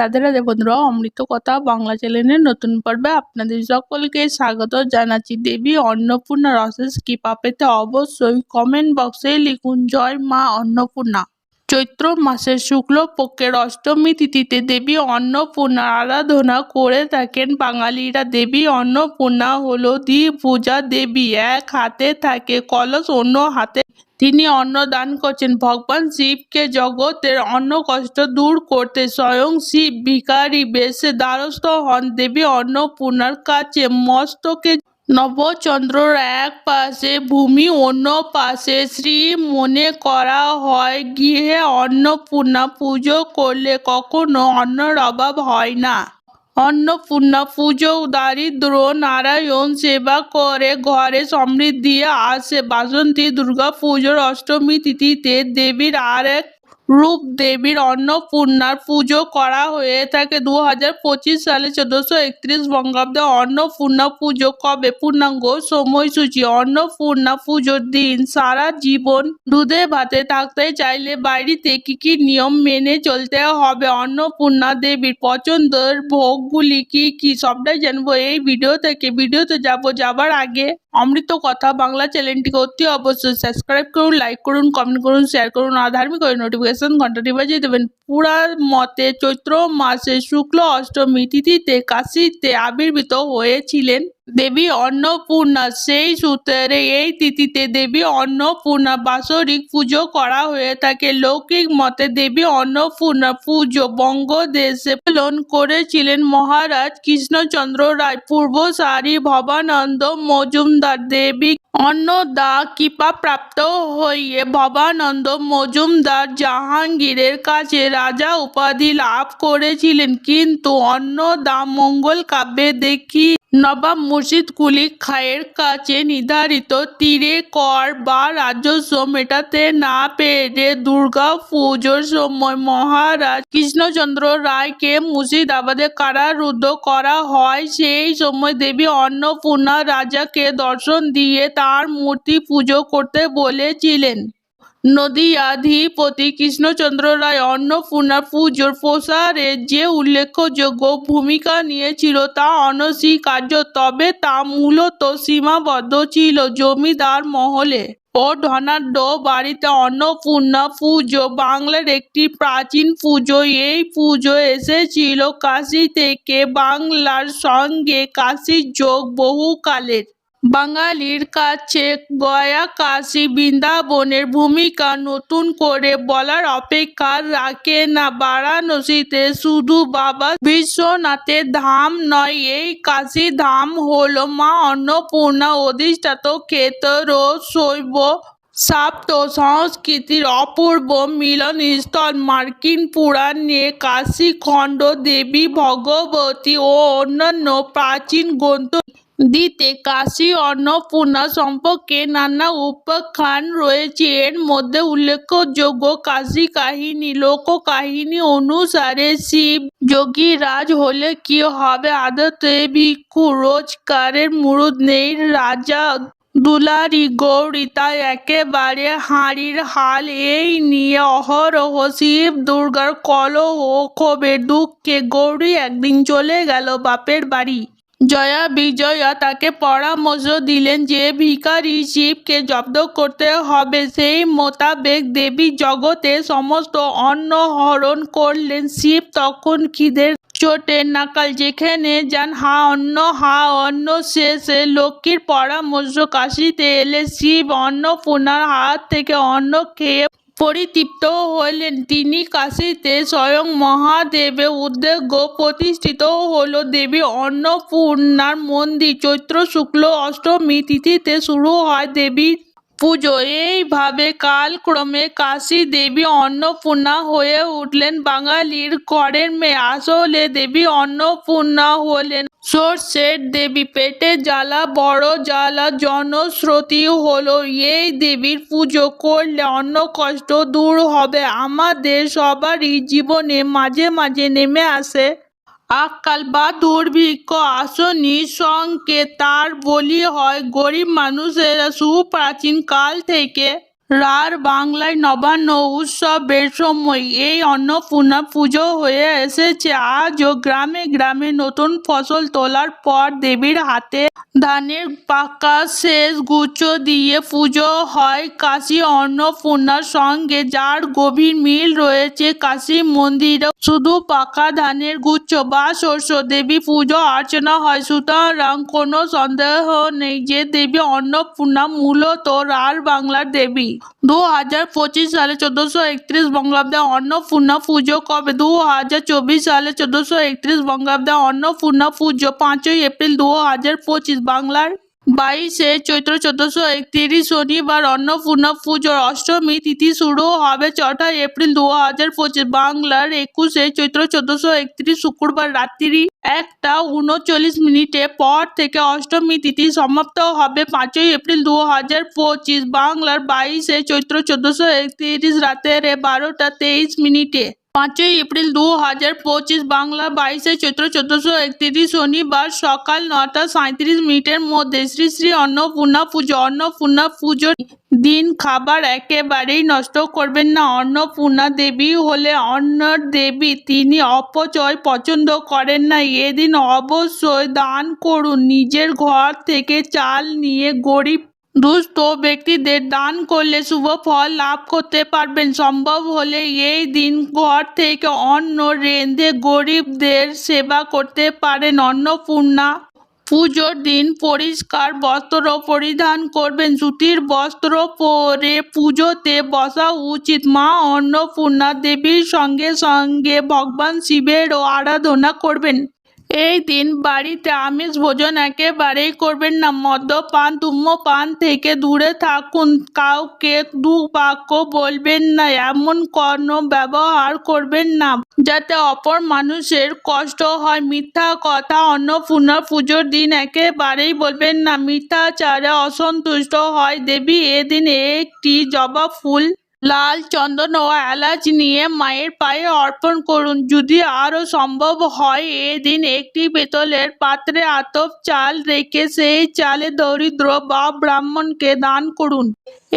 রাধে রাধে বন্ধুরা, অমৃত কথা বাংলা চ্যানেলের নতুন পর্বে আপনাদের সকলকে স্বাগত জানাচ্ছি। দেবী অন্নপূর্ণা অশেষ কৃপা পেতে অবশ্যই কমেন্ট বক্সে লিখুন, জয় মা অন্নপূর্ণা। চৈত্র মাসের শুক্ল পক্ষের অষ্টমী তিথিতে দেবী অন্নপূর্ণা আরাধনা করে থাকেন। বাঙালিরা দেবী অন্নপূর্ণা হলো দ্বিভুজা দেবী এক হাতে থাকে, কলস অন্য হাতে তিনি অন্ন দান করছেন। ভগবান শিবকে জগতের অন্ন কষ্ট দূর করতে স্বয়ং শিব ভিখারি বেশে দ্বারস্থ হন। দেবী অন্নপূর্ণার কাছে মস্তকে নবচন্দ্রর এক পাশে, ভূমি অন্য পাশে। শ্রী মনে করা হয়, গৃহে অন্নপূর্ণা পুজো করলে কখনো অন্নর অভাব হয় না। অন্নপূর্ণা পুজো দারিদ্র নারায়ণ সেবা করে, ঘরে সমৃদ্ধি আসে। বাসন্তী দুর্গা পুজোর অষ্টমী তিথিতে দেবীর আর এক রূপ দেবীর অন্নপূর্ণার পুজো করা হয়ে থাকে দু হাজার পঁচিশ সালে চোদ্দশো একত্রিশ বঙ্গাব্দে অন্নপূর্ণা পুজো কবে? পূর্ণাঙ্গ সময়সূচি, অন্নপূর্ণা পুজোর দিন, সারা জীবন দুধে ভাতে থাকতে চাইলে বাড়িতে কি কি নিয়ম মেনে চলতে হবে? অন্নপূর্ণা দেবীর পছন্দের ভোগগুলি কি কি? সবটাই জানব এই ভিডিও থেকে। ভিডিওতে যাব যাবার আগে অমৃত কথা বাংলা চ্যানেলটিকে অতি অবশ্যই সাবস্ক্রাইব করুন লাইক করুন কমেন্ট করুন শেয়ার করুন আর ধার্মিক করে নোটিফিকেশন ঘন্টাটি বাজিয়ে দেবেন। পুরা মতে চৈত্র মাসে শুক্ল অষ্টমী তিথিতে কাশিতে আবির্ভূত হয়েছিলেন দেবী অন্নপূর্ণা, সেই সূত্রে এই তিথিতে দেবী অন্নপূর্ণা বাৎসরিক পুজো করা হয়ে থাকে। লৌকিক মতে দেবী অন্নপূর্ণা পুজো বঙ্গদেশে পালন করেছিলেন মহারাজ কৃষ্ণচন্দ্র রায় পূর্বসারী ভবানন্দ মজুমদার। দেবী অন্নদা কৃপা প্রাপ্ত হয়ে ভবানন্দ মজুমদার জাহাঙ্গীরের কাছে রাজা উপাধি লাভ করেছিলেন। কিন্তু অন্নদা মঙ্গল কাব্যে দেখি নবাব মুর্শিদ কুলি খায়ের কাছে নির্ধারিত তীরে কর বা রাজস্ব মেটাতে না পেরে দুর্গা পুজোর সময় মহারাজ কৃষ্ণচন্দ্র রায়কে মুর্শিদাবাদে কারারুদ্ধ করা হয়। সেই সময় দেবী অন্নপূর্ণা রাজাকে দর্শন দিয়ে তার মূর্তি পুজো করতে বলেছিলেন। নদীয়াধিপতি কৃষ্ণচন্দ্র রায় অন্নপূর্ণা পুজোর প্রসারে যে উল্লেখযোগ্য ভূমিকা নিয়েছিল তা অনস্বীকার্য, তবে তা মূলত সীমাবদ্ধ ছিল জমিদার মহলে। ও ধনাঢ্য বাড়িতে অন্নপূর্ণা পুজো বাংলার একটি প্রাচীন পুজো। এই পুজো এসেছিল কাশি থেকে বাংলার সঙ্গে কাশীর যোগ বহুকালের। বাঙালির কাছে গয়া কাশী বৃন্দাবনের ভূমিকা নতুন করে বলার অপেক্ষা রাখে না। বারাণসীতে শুধু বাবা বিশ্বনাথের ধাম নয়, এই কাশী ধাম হলো মা অন্নপূর্ণা অধিষ্ঠাত ক্ষেত্র শৈব সাপ্ত সংস্কৃতির অপূর্ব মিলনস্থল। মার্কিন পুরাণে কাশীখণ্ড দেবী ভগবতী ও অন্যান্য প্রাচীন গ্রন্থ দিতে কাশী, অন্নপূর্ণা সম্পর্কে নানা উপাখ্যান রয়েছে। এর মধ্যে উল্লেখযোগ্য কাশী কাহিনী, লোককাহিনী অনুসারে শিব যোগীরাজ হলে কি হবে? আদতে ভিক্ষু রোজগারের মুরুদ নেই। রাজা দুলারি গৌরী তাই একেবারে হাঁড়ির হাল এই নিয়ে অহরহ শিব দুর্গার কলহ ক্ষোভের দুঃখে গৌরী একদিন চলে গেল বাপের বাড়ি। জয়া বিজয়া তাকে পরামর্শ দিলেন যে ভিখারি শিবকে জব্দ করতে হবে। সেই মোতাবেক দেবী জগতে সমস্ত অন্ন হরণ করলেন। শিব তখন খিদের চোটে নাকাল। যেখানে যান, হা অন্ন হা অন্ন শেষে লক্ষ্মীর পরামর্শ কাশিতে এলে শিব অন্নপূর্ণার হাত থেকে অন্ন খেয়ে পরিতৃপ্ত হলেন তিনি কাশীতে স্বয়ং মহাদেবের উদ্যোগ প্রতিষ্ঠিত হল। দেবী অন্নপূর্ণার মন্দির, চৈত্র, শুক্ল, অষ্টমী তিথিতে শুরু হয়। দেবীর পুজো। এইভাবে কালক্রমে কাশী দেবী অন্নপূর্ণা হয়ে উঠলেন বাঙালির ঘরের মেয়ে। আসলে দেবী অন্নপূর্ণা হলেন সর্ষের দেবী, পেটে জ্বালা, বড় জ্বালা, জনশ্রুতি হলো। এই দেবীর পুজো করলে অন্য কষ্ট দূর হবে। আমাদের সবারই জীবনে মাঝে মাঝে নেমে আসে আকাল বা দুর্ভিক্ষ আসনি সংকেত তার বলি হয় গরিব মানুষেরা সুপ্রাচীন কাল থেকে রার বাংলায় নবান্ন উৎসবের সময় এই অন্নপূর্ণা পুজো হয়ে এসেছে। আজও গ্রামে গ্রামে নতুন ফসল তোলার পর দেবীর হাতে ধানের পাকা শেষ গুচ্ছ দিয়ে পুজো হয় কাশী অন্নপূর্ণার সঙ্গে, যার গভীর মিল রয়েছে কাশী মন্দিরে শুধু পাকা ধানের গুচ্ছ বা শস্য, দেবী পুজো অর্চনা হয়। সুতরাং কোনো সন্দেহ নেই যে দেবী অন্নপূর্ণা মূলত রার বাংলার দেবী। দু হাজার পঁচিশ সালে চোদ্দশো একত্রিশ বঙ্গাব্দে অন্নপূর্ণা পুজো কবে দু হাজার চব্বিশ সালে চোদ্দশো একত্রিশ বঙ্গাব্দে অন্নপূর্ণা পুজো পাঁচই এপ্রিল দু হাজার পঁচিশ বাংলার বাইশে চৈত্র চোদ্দশো একত্রিশ শনিবার অন্নপূর্ণা পুজোর অষ্টমী তিথি শুরু হবে চৌঠা এপ্রিল দু হাজার পঁচিশ। বাংলার একুশে চৈত্র চোদ্দশো একত্রিশ শুক্রবার রাত্রি একটা উনচল্লিশ মিনিটে পর থেকে অষ্টমী তিথি সমাপ্ত হবে পাঁচই এপ্রিল দু হাজার পঁচিশ। বাংলার বাইশে চৈত্র চোদ্দশো একত্রিশ রাতের বারোটা তেইশ মিনিটে। পাঁচই এপ্রিল দু হাজার পঁচিশ বাংলা বাইশে চৈত্র চোদ্দশো একত্রিশ শনিবার সকাল নটা সাঁত্রিশ মিনিটের মধ্যে শ্রী শ্রী অন্নপূর্ণা পুজো। অন্নপূর্ণা পুজোর দিন খাবার একেবারেই নষ্ট করবেন না। অন্নপূর্ণা দেবী হলে অন্ন দেবী তিনি অপচয় পছন্দ করেন না। এদিন অবশ্যই দান করুন। নিজের ঘর থেকে চাল নিয়ে গরিব দুস্থ ব্যক্তিদের দান করলে শুভ ফল লাভ করতে পারবেন। সম্ভব হলে এই দিন ঘর থেকে অন্ন রেঁধে গরিবদের সেবা করতে পারেন। অন্নপূর্ণা পুজোর দিন পরিষ্কার বস্ত্র পরিধান করবেন। সুতির বস্ত্র পরে পুজোতে বসা উচিত। মা অন্নপূর্ণা দেবীর সঙ্গে সঙ্গে ভগবান শিবেরও আরাধনা করবেন। এই দিন বাড়িতে আমিষ ভোজন একেবারেই করবেন না। মদ্যপান ধূমপান থেকে দূরে থাকুন। কাউকে দু বাক্য বলবেন না, এমন কোনো ব্যবহার করবেন না, যাতে অপর মানুষের কষ্ট হয়। মিথ্যা কথা অন্নপূর্ণা পুজোর দিন একেবারেই বলবেন না। মিথ্যাচারে অসন্তুষ্ট হয়। দেবী, এদিন একটি জবা ফুল লাল চন্দন ও এলাচ নিয়ে মায়ের পায়ে অর্পণ করুন। যদি আরও সম্ভব হয়, এদিন একটি পেতলের পাত্রে আতপ চাল রেখে সেই চালে দরিদ্র বা ব্রাহ্মণকে দান করুন।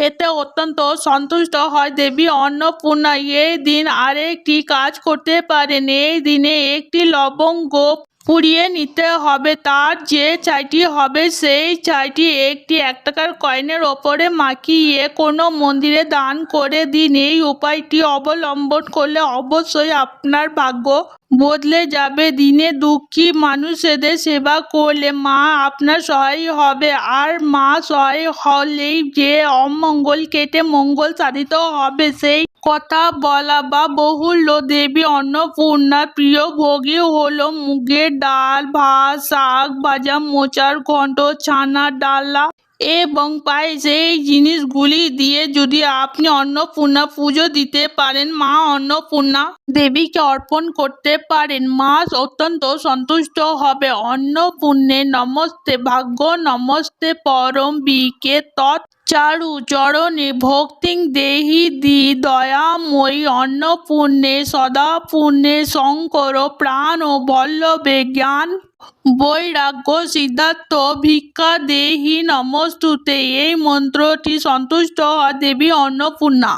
এতে অত্যন্ত সন্তুষ্ট হয় দেবী অন্নপূর্ণা। এই দিন আরেকটি কাজ করতে পারেন। এই দিনে একটি লবঙ্গ পুড়িয়ে নিতে হবে। তার যে ছাইটি হবে, সেই ছাইটি একটি এক টাকার কয়েনের ওপরে মাখিয়ে কোনো মন্দিরে দান করে দিন। এই উপায়টি অবলম্বন করলে অবশ্যই আপনার ভাগ্য বদলে যাবে। দিনে দুঃখী মানুষেদের সেবা করলে মা আপনার সহায় হবে। আর মা সহায় হলেই যে অমঙ্গল কেটে মঙ্গল সাধিত হবে, সেই কথা বলা বা বহুল্য দেবী অন্নপূর্ণার প্রিয় ভোগী হলো মুগের ডাল, ভাত, শাক ভাজা, মোচার ঘন্ট ছানার ডালা এবং পায়েস। এই জিনিসগুলি দিয়ে যদি আপনি অন্নপূর্ণা পুজো দিতে পারেন, মা অন্নপূর্ণা দেবীকে অর্পণ করতে পারেন, মা অত্যন্ত সন্তুষ্ট হবে। অন্নপূর্ণে নমস্তে, ভাগ্য নমস্তে, পরম বিকে তৎ চারু চরণে ভক্তিং দেহি দি, দয়াময়ী অন্নপূর্ণে, সদাপূর্ণে, শঙ্কর প্রাণ ও বল্লভে জ্ঞান। বৈরাগ্য সিদ্ধার্থ, ভিক্ষা দেহি নমস্তুতে, এই মন্ত্রটি সন্তুষ্ট হওয়া দেবী অন্নপূর্ণা।